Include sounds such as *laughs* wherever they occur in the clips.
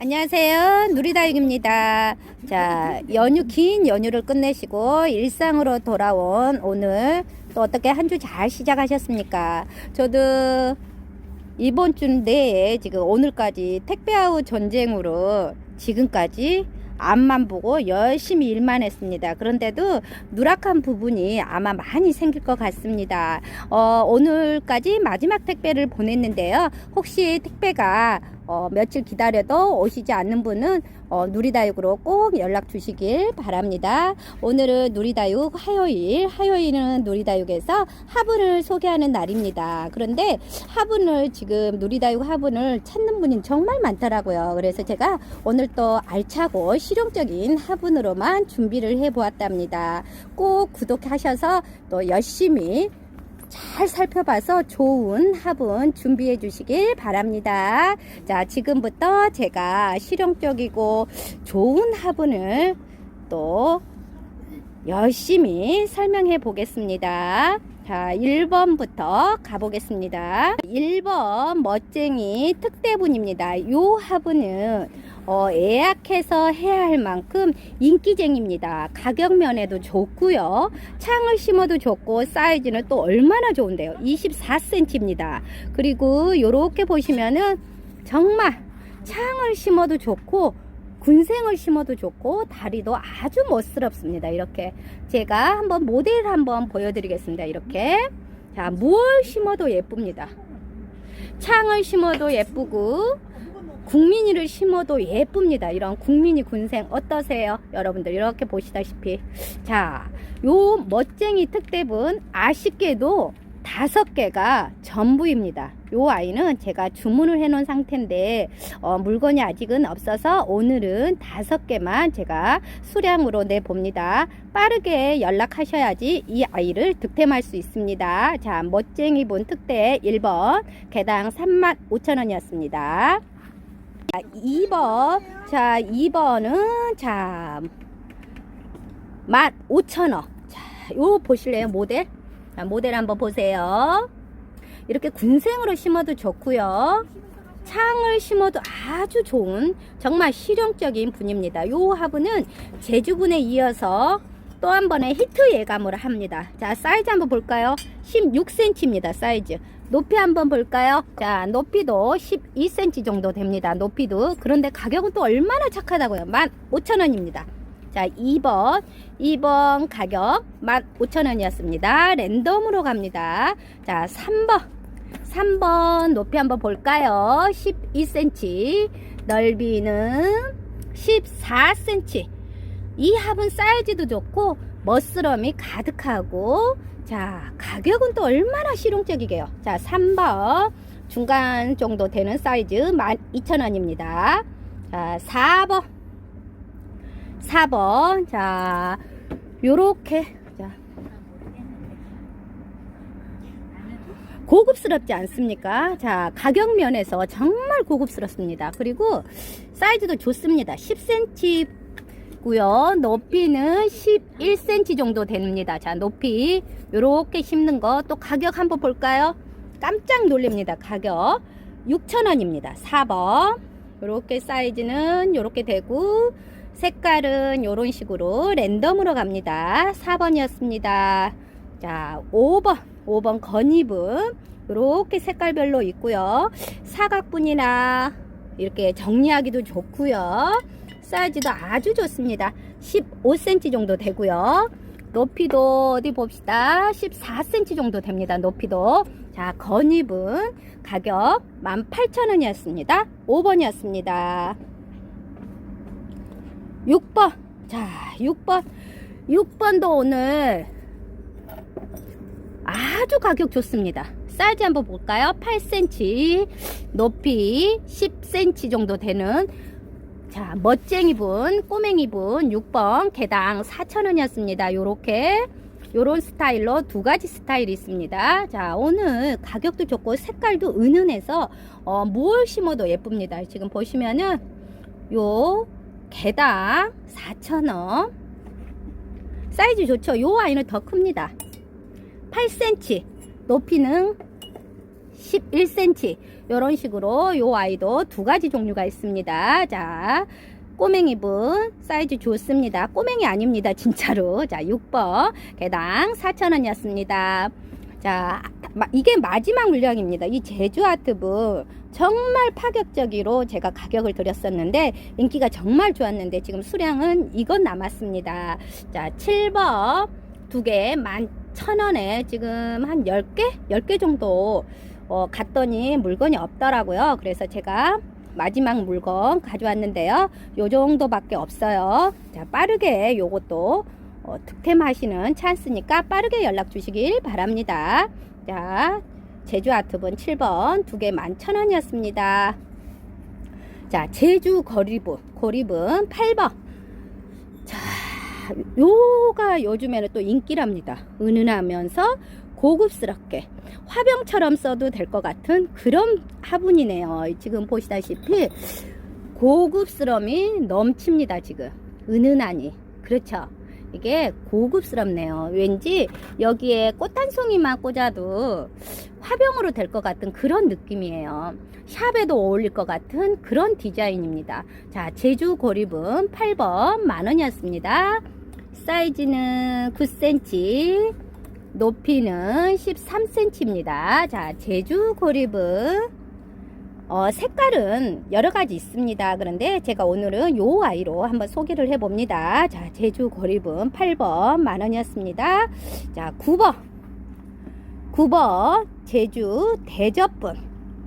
안녕하세요. 누리다육입니다. 자, 연휴, 긴 연휴를 끝내시고 일상으로 돌아온 오늘 또 어떻게 한 주 잘 시작하셨습니까? 저도 이번 주 내에 지금 오늘까지 택배아웃 전쟁으로 지금까지 앞만 보고 열심히 일만 했습니다. 그런데도 누락한 부분이 아마 많이 생길 것 같습니다. 어, 오늘까지 마지막 택배를 보냈는데요. 혹시 택배가 어, 며칠 기다려도 오시지 않는 분은 어, 누리다육으로 꼭 연락 주시길 바랍니다. 오늘은 누리다육 화요일, 화요일은 누리다육에서 화분을 소개하는 날입니다. 그런데 화분을 지금 누리다육 화분을 찾는 분이 정말 많더라고요. 그래서 제가 오늘 또 알차고 실용적인 화분으로만 준비를 해 보았답니다. 꼭 구독하셔서 또 열심히 잘 살펴봐서 좋은 화분 준비해 주시길 바랍니다. 자, 지금부터 제가 실용적이고 좋은 화분을 또 열심히 설명해 보겠습니다. 자, 1번부터 가보겠습니다. 1번 멋쟁이 특대분입니다. 요 화분은 어, 예약해서 해야 할 만큼 인기쟁입니다. 가격 면에도 좋고요. 창을 심어도 좋고 사이즈는 또 얼마나 좋은데요. 24cm입니다. 그리고 요렇게 보시면은 정말 창을 심어도 좋고 군생을 심어도 좋고 다리도 아주 멋스럽습니다. 이렇게 제가 한번 모델 한번 보여드리겠습니다. 이렇게 자, 뭘 심어도 예쁩니다. 창을 심어도 예쁘고 국민이를 심어도 예쁩니다. 이런 국민이 군생 어떠세요? 여러분들 이렇게 보시다시피 자, 요 멋쟁이 특대분 아쉽게도 다섯 개가 전부입니다. 요 아이는 제가 주문을 해 놓은 상태인데 어, 물건이 아직은 없어서 오늘은 다섯 개만 제가 수량으로 내 봅니다. 빠르게 연락하셔야지 이 아이를 득템할 수 있습니다. 자, 멋쟁이 분 특대 1번 개당 35,000원이었습니다. 자, 2번. 자, 2번은 자 15,000원. 자, 요 보실래요? 모델? 자, 모델 한번 보세요. 이렇게 군생으로 심어도 좋고요. 창을 심어도 아주 좋은 정말 실용적인 분입니다. 요 화분은 제주분에 이어서 또 한 번의 히트 예감을 합니다. 자, 사이즈 한번 볼까요? 16cm입니다. 사이즈. 높이 한번 볼까요? 자, 높이도 12cm 정도 됩니다. 높이도. 그런데 가격은 또 얼마나 착하다고요? 15,000원입니다. 자, 2번. 2번 가격 15,000원이었습니다. 랜덤으로 갑니다. 자, 3번. 3번 높이 한번 볼까요? 12cm. 넓이는 14cm. 이 합은 사이즈도 좋고 멋스러움이 가득하고 자 가격은 또 얼마나 실용적이게요 자 3번 중간 정도 되는 사이즈 12,000원입니다 자 4번 4번 자 요렇게 자 고급스럽지 않습니까? 자, 가격 면에서 정말 고급스럽습니다. 그리고 사이즈도 좋습니다. 10cm 고요. 높이는 11cm 정도 됩니다. 자, 높이 요렇게 심는 거 또 가격 한번 볼까요? 깜짝 놀랍니다. 가격 6,000원입니다. 4번. 요렇게 사이즈는 요렇게 되고 색깔은 요런 식으로 랜덤으로 갑니다. 4번이었습니다. 자, 5번. 5번 건입은 이렇게 색깔별로 있고요. 사각분이나 이렇게 정리하기도 좋고요. 사이즈도 아주 좋습니다. 15cm 정도 되고요. 높이도 어디 봅시다. 14cm 정도 됩니다. 높이도. 자, 건입은 가격 18,000원이었습니다. 5번이었습니다. 6번. 자, 6번. 6번도 오늘 아주 가격 좋습니다. 사이즈 한번 볼까요? 8cm, 높이 10cm 정도 되는 자, 멋쟁이 분, 꼬맹이 분 6번 개당 4,000원이었습니다. 요렇게 요런 스타일로 두 가지 스타일이 있습니다. 자, 오늘 가격도 좋고 색깔도 은은해서 어, 뭘 심어도 예쁩니다. 지금 보시면은 요 개당 4,000원. 사이즈 좋죠? 요 아이는 더 큽니다. 8cm, 높이는 11cm 이런 식으로 요 아이도 두 가지 종류가 있습니다. 자, 꼬맹이분 사이즈 좋습니다. 꼬맹이 아닙니다. 진짜로. 자, 6번 개당 4,000원이었습니다. 자, 마- 이게 마지막 물량입니다. 이 제주 아트북 정말 파격적으로 제가 가격을 드렸었는데 인기가 정말 좋았는데 지금 수량은 이건 남았습니다. 자, 7번 두개 11,000원에 지금 한 10개? 10개 정도 어, 갔더니 물건이 없더라고요. 그래서 제가 마지막 물건 가져왔는데요. 요 정도밖에 없어요. 자, 빠르게 요것도 어, 득템하시는 찬스니까 빠르게 연락 주시길 바랍니다. 자, 제주 아트본 7번 두 개 11,000원이었습니다. 자, 제주 거리분, 고리분 8번. 자, 요가 요즘에는 또 인기랍니다. 은은하면서 고급스럽게 화병처럼 써도 될 것 같은 그런 화분이네요. 지금 보시다시피 고급스러움이 넘칩니다. 지금 은은하니 그렇죠. 이게 고급스럽네요. 왠지 여기에 꽃 한 송이만 꽂아도 화병으로 될 것 같은 그런 느낌이에요. 샵에도 어울릴 것 같은 그런 디자인입니다. 자, 제주 고립은 8번 만원이었습니다. 사이즈는 9cm, 높이는 13cm입니다. 자, 제주 고립은 어, 색깔은 여러 가지 있습니다. 그런데 제가 오늘은 요 아이로 한번 소개를 해봅니다. 자, 제주 고립은 8번 만원이었습니다. 자, 9번. 9번 제주 대접분.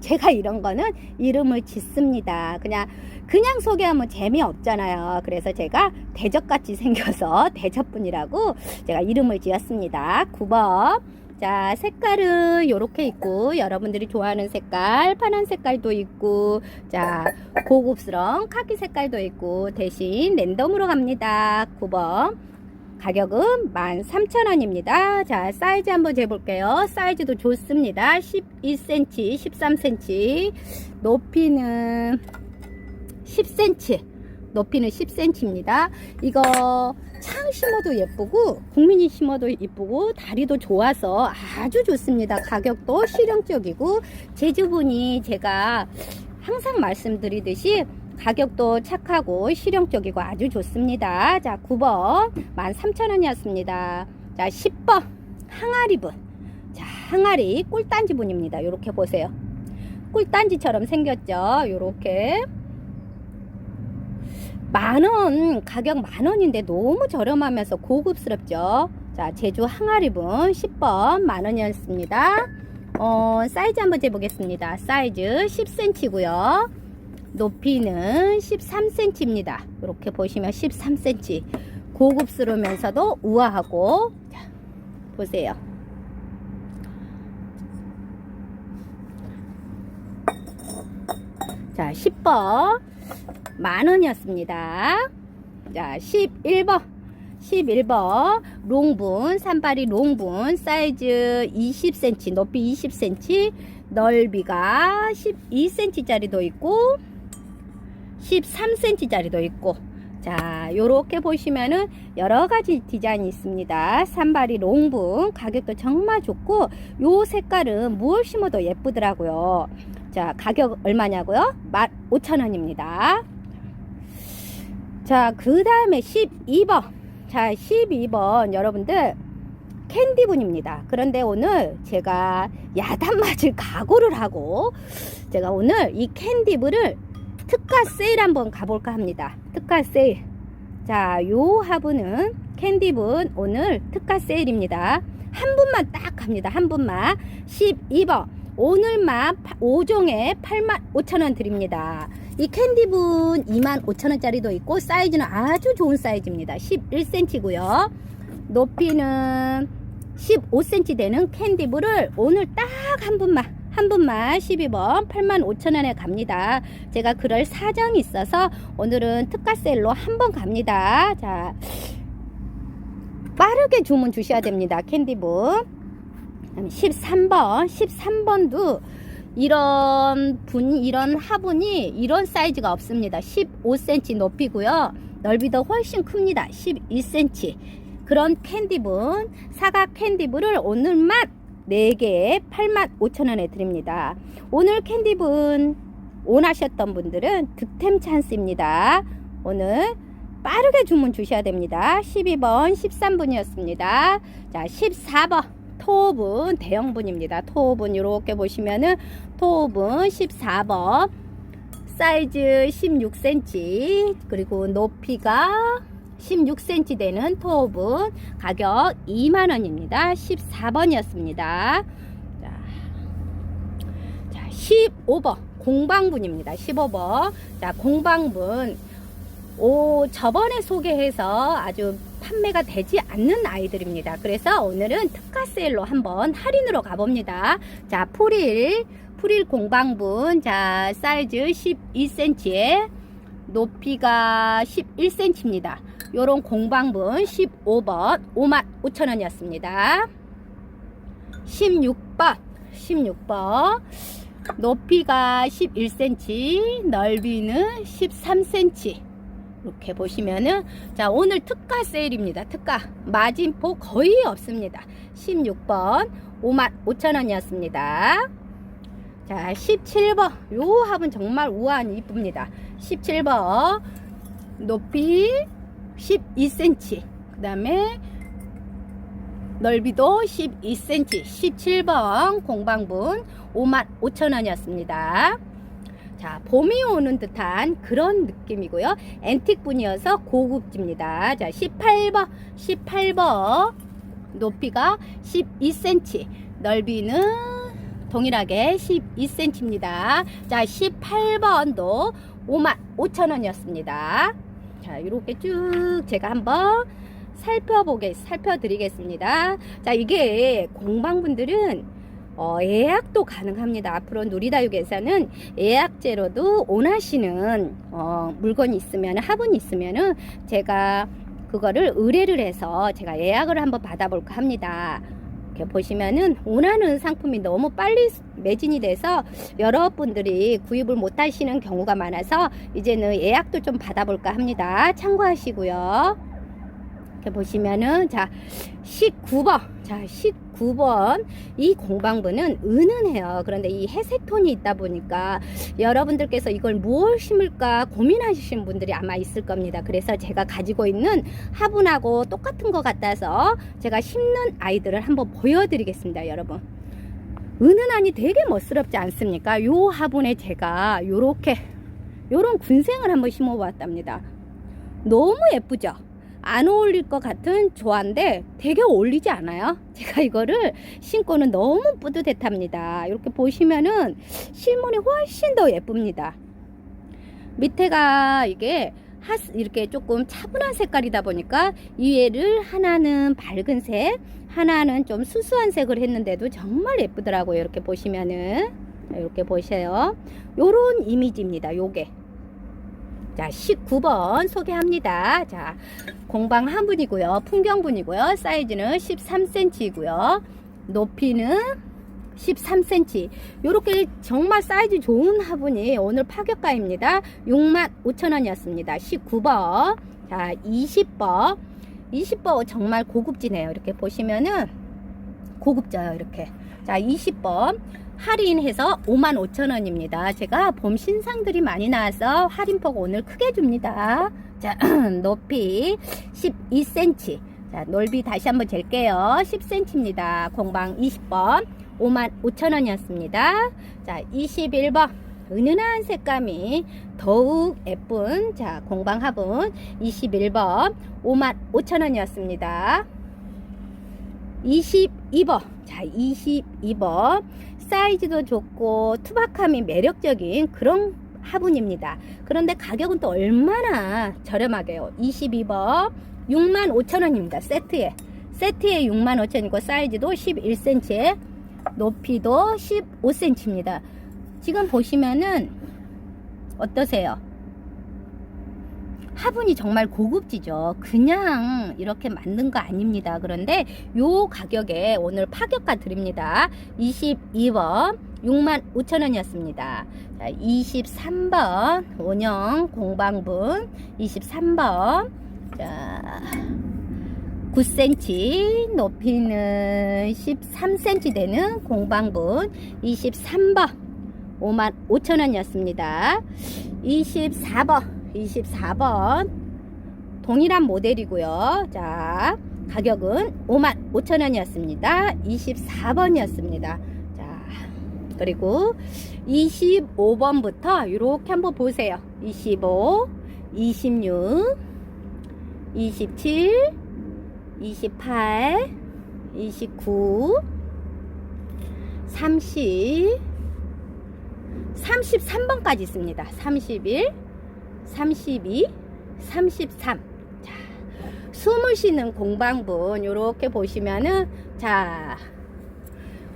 제가 이런 거는 이름을 짓습니다. 그냥 그냥 소개하면 재미없잖아요. 그래서 제가 대접같이 생겨서 *laughs* 대접분이라고 제가 이름을 지었습니다. 9번. 자, 색깔은 이렇게 있고, 여러분들이 좋아하는 색깔, 파란 색깔도 있고, 자, 고급스러운 카키 색깔도 있고, 대신 랜덤으로 갑니다. 9번. 가격은 13,000원입니다. 자, 사이즈 한번 재볼게요. 사이즈도 좋습니다. 12cm, 13cm. 높이는 10cm. 높이는 10cm입니다. 이거 창 심어도 예쁘고 국민이 심어도 예쁘고 다리도 좋아서 아주 좋습니다. 가격도 실용적이고 제주분이 제가 항상 말씀드리듯이 가격도 착하고 실용적이고 아주 좋습니다. 자, 9번 13,000원이었습니다. 자, 10번 항아리분. 자, 항아리 꿀단지분입니다. 이렇게 보세요. 꿀단지처럼 생겼죠. 이렇게 만원 가격 만원인데 너무 저렴하면서 고급스럽죠? 자 제주 항아리분 10번 만원이었습니다. 어 사이즈 한번 재보겠습니다. 사이즈 10cm 고요. 높이는 13cm입니다. 이렇게 보시면 13cm 고급스러우면서도 우아하고. 자, 보세요. 자 10번 만원이었습니다. 자, 11번. 11번. 롱분 산발이 롱분 사이즈 20cm 높이 20cm 넓이가 12cm 짜리도 있고 13cm 짜리도 있고. 자 요렇게 보시면은 여러가지 디자인이 있습니다. 산발이 롱분 가격도 정말 좋고 요 색깔은 무얼 심어도 예쁘더라고요. 자 가격 얼마냐고요? 15,000원입니다 자, 그 다음에 12번. 자, 12번 여러분들 캔디분입니다. 그런데 오늘 제가 야단 맞을 각오를 하고 제가 오늘 이 캔디분을 특가 세일 한번 가볼까 합니다. 특가 세일. 자, 요 화분은 캔디분 오늘 특가 세일입니다. 한 분만 딱 합니다. 한 분만. 12번. 오늘만 5종에 8만 5천원 드립니다. 이 캔디분 2만 5천원짜리도 있고 사이즈는 아주 좋은 사이즈입니다. 11cm고요. 높이는 15cm 되는 캔디브를 오늘 딱 한 분만 한 분만 12번 8만 5천원에 갑니다. 제가 그럴 사정이 있어서 오늘은 특가 세일로 한 번 갑니다. 자 빠르게 주문 주셔야 됩니다. 캔디분 13번 13번도 이런 분 이런 화분이 이런 사이즈가 없습니다 15cm 높이고요 넓이도 훨씬 큽니다 12cm 그런 캔디분 사각 캔디브를 오늘만 4개에 85,000원에 드립니다. 오늘 캔디분 원하셨던 분들은 득템 찬스입니다. 오늘 빠르게 주문 주셔야 됩니다. 12번, 13분이었습니다. 자, 14번. 토분 대형분입니다. 토분 이렇게 보시면은 토분 14번 사이즈 16cm 그리고 높이가 16cm 되는 토분 가격 2만원입니다. 14번이었습니다. 자, 자 15번 공방분입니다. 15번 자 공방분 오 저번에 소개해서 아주 판매가 되지 않는 아이들입니다. 그래서 오늘은 특가 세일로 한번 할인으로 가봅니다. 자 프릴 프릴 공방분 자 사이즈 12cm에 높이가 11cm입니다. 요런 공방분 15번 5만 5천원이었습니다. 16번 16번 높이가 11cm 넓이는 13cm 이렇게 보시면은 자 오늘 특가 세일입니다. 특가. 마진포 거의 없습니다. 16번 5만 5천원이었습니다. 자 17번. 요 합은 정말 우아한 이쁩니다. 17번 높이 12cm 그 다음에 넓이도 12cm 17번 공방분 5만 5천원이었습니다 자, 봄이 오는 듯한 그런 느낌이고요. 앤틱분이어서 고급집니다. 자, 18번, 18번 높이가 12cm, 넓이는 동일하게 12cm입니다. 자, 18번도 5만 5천원이었습니다. 자, 이렇게 쭉 제가 한번 살펴보게, 살펴드리겠습니다. 자, 이게 공방분들은 어, 예약도 가능합니다. 앞으로 누리다육에서는 예약제로도 원하시는 어, 물건이 있으면 화분이 있으면은 제가 그거를 의뢰를 해서 제가 예약을 한번 받아볼까 합니다. 이렇게 보시면은 원하는 상품이 너무 빨리 매진이 돼서 여러분들이 구입을 못 하시는 경우가 많아서 이제는 예약도 좀 받아볼까 합니다. 참고하시고요. 이렇게 보시면은 자 19번. 자 19번. 이 공방부는 은은해요. 그런데 이 회색 톤이 있다 보니까 여러분들께서 이걸 무엇 심을까 고민하시는 분들이 아마 있을 겁니다. 그래서 제가 가지고 있는 화분하고 똑같은 것 같아서 제가 심는 아이들을 한번 보여드리겠습니다 여러분. 은은하니 되게 멋스럽지 않습니까? 요 화분에 제가 요렇게 요런 군생을 한번 심어 봤답니다. 너무 예쁘죠 안 어울릴 것 같은 조화인데 되게 어울리지 않아요? *laughs* 제가 이거를 신고는 너무 뿌듯했답니다. 이렇게 보시면은 실물이 훨씬 더 예쁩니다. 밑에가 이게 이렇게 조금 차분한 색깔이다 보니까 이외를 하나는 밝은 색, 하나는 좀 수수한 색을 했는데도 정말 예쁘더라고요. 이렇게 보시면은 이렇게 보세요. 요런 이미지입니다. 요게. 자, 19번 소개합니다. 자, 공방 한 분이고요. 풍경분이고요. 사이즈는 13cm이고요. 높이는 13cm. 요렇게 정말 사이즈 좋은 화분이 오늘 파격가입니다. 6만 5천원이었습니다. 19번. 자, 20번. 20번 정말 고급지네요. 이렇게 보시면은 고급져요. 이렇게. 자, 20번. 할인해서 55,000원입니다. 제가 봄 신상들이 많이 나와서 할인폭 오늘 크게 줍니다. 자, *clears throat* 높이 12cm. 자, 넓이 다시 한번 잴게요. 10cm입니다. 공방 20번 55,000원이었습니다. 자, 21번. 은은한 색감이 더욱 예쁜 자 공방 화분 21번 55,000원이었습니다. 22번 자 22번 사이즈도 좋고 투박함이 매력적인 그런 화분입니다. 그런데 가격은 또 얼마나 저렴하게요. 22번 65,000원입니다. 세트에. 세트에 65,000원이고 사이즈도 11cm에 높이도 15cm입니다. 지금 보시면은 어떠세요? 화분이 정말 고급지죠. 그냥 이렇게 만든 거 아닙니다. 그런데 요 가격에 오늘 파격가 드립니다. 22번 65,000원이었습니다. 자, 23번 원형 공방분 23번 자 9cm, 높이는 13cm 되는 공방분 23번 5만 5천 원이었습니다. 24번, 24번 동일한 모델이고요. 자, 가격은 5만 5천 원이었습니다. 24번이었습니다. 자, 그리고 25번부터 이렇게 한번 보세요. 25, 26, 27, 28, 29, 30, 33번까지 있습니다. 31, 32, 33. 자, 숨을 쉬는 공방분 이렇게 보시면은 자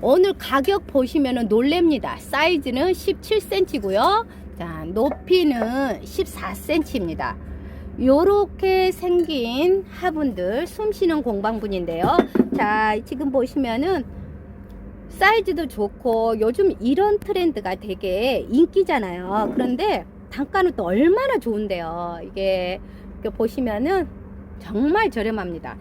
오늘 가격 보시면은 놀랍니다. 사이즈는 17cm고요. 자, 높이는 14cm입니다. 요렇게 생긴 화분들 숨 쉬는 공방분인데요. 자, 지금 보시면은 사이즈도 좋고 요즘 이런 트렌드가 되게 인기잖아요. 그런데 단가는 또 얼마나 좋은데요. 이게 보시면은 정말 저렴합니다.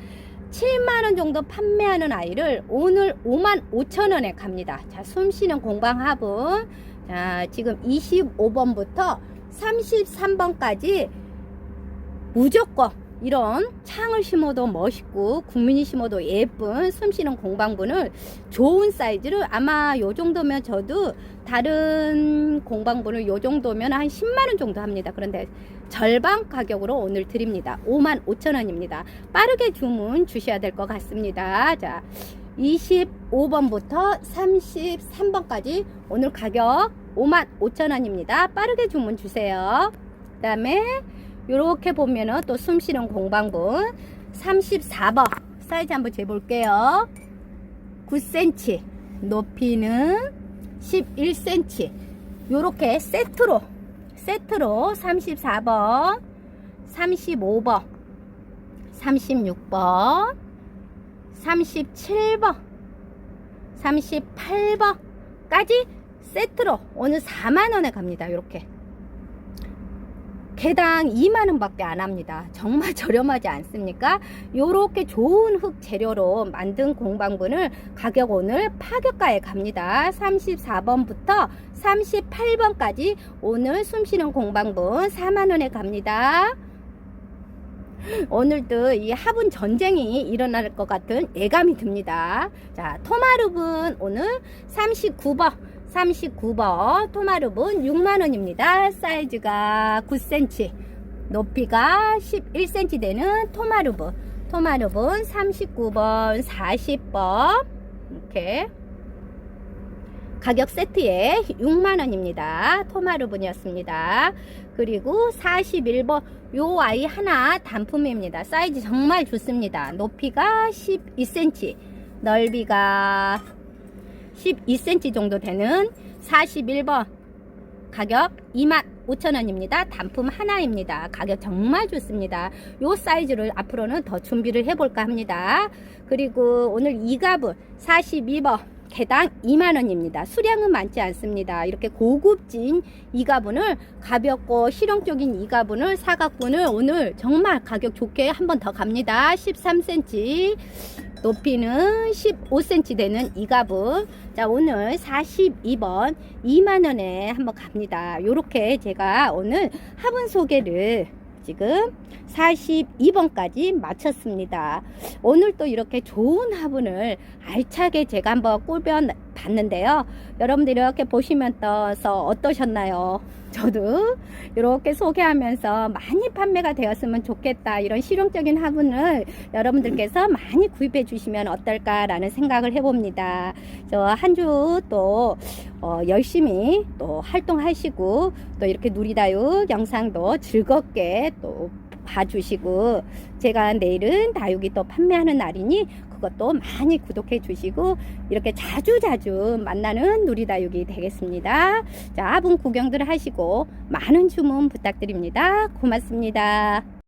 7만원 정도 판매하는 아이를 오늘 5만 5천원에 갑니다. 자, 숨 쉬는 공방 화분. 자, 지금 25번부터 33번까지 무조건 이런 창을 심어도 멋있고 국민이 심어도 예쁜 숨쉬는 공방분을 좋은 사이즈를 아마 요 정도면 저도 다른 공방분을 요 정도면 한 10만원 정도 합니다. 그런데 절반 가격으로 오늘 드립니다. 5만 5천원입니다. 빠르게 주문 주셔야 될 것 같습니다. 자, 25번부터 33번까지 오늘 가격 5만 5천원입니다. 빠르게 주문 주세요. 그 다음에 이렇게 보면은 또 숨 쉬는 공방분 34번. 사이즈 한번 재볼게요. 9cm 높이는 11cm 요렇게 세트로 세트로 34번 35번 36번 37번 38번 까지 세트로 오늘 4만원에 갑니다. 요렇게 개당 2만원 밖에 안 합니다. 정말 *laughs* 저렴하지 않습니까? 요렇게 좋은 흙 재료로 만든 공방분을 가격 오늘 파격가에 갑니다. 34번부터 38번까지 오늘 숨쉬는 공방분 4만원에 갑니다. 오늘도 이 화분 전쟁이 일어날 것 같은 예감이 듭니다. 자, 토마루분 오늘 39번 39번 토마루분 6만원입니다. 사이즈가 9cm, 높이가 11cm 되는 토마루분. 토마루분 39번, 40번. 이렇게. 가격 세트에 6만원입니다. 토마루분이었습니다. 그리고 41번, 요 아이 하나 단품입니다. 사이즈 정말 좋습니다. 높이가 12cm, 넓이가 12cm 정도 되는 41번 가격 25,000원입니다. 단품 하나입니다. 가격 정말 좋습니다. 요 사이즈를 앞으로는 더 준비를 해볼까 합니다. 그리고 오늘 이 가분 42번 개당 2만원입니다. 수량은 많지 않습니다. 이렇게 고급진 이가분을 가볍고 실용적인 이가분을 사각분을 오늘 정말 가격 좋게 한 번 더 갑니다. 13cm 높이는 15cm 되는 이 가분 자 오늘 42번 2만원에 한번 갑니다. 요렇게 제가 오늘 화분 소개를 지금 42번까지 마쳤습니다. 오늘 또 이렇게 좋은 화분을 알차게 제가 한번 꿀벼 봤는데요. 여러분들 이렇게 보시면서 어떠셨나요? 저도 이렇게 소개하면서 많이 판매가 되었으면 좋겠다 이런 실용적인 화분을 여러분들께서 많이 구입해 주시면 어떨까라는 생각을 해봅니다. 저 한 주또 어, 열심히 또 활동하시고 또 이렇게 누리다육 영상도 즐겁게 또 봐주시고 제가 내일은 다육이 또 판매하는 날이니 그것도 많이 구독해 주시고 이렇게 자주자주 만나는 누리다육이 되겠습니다. 자, 화분 구경들 하시고 많은 주문 부탁드립니다. 고맙습니다.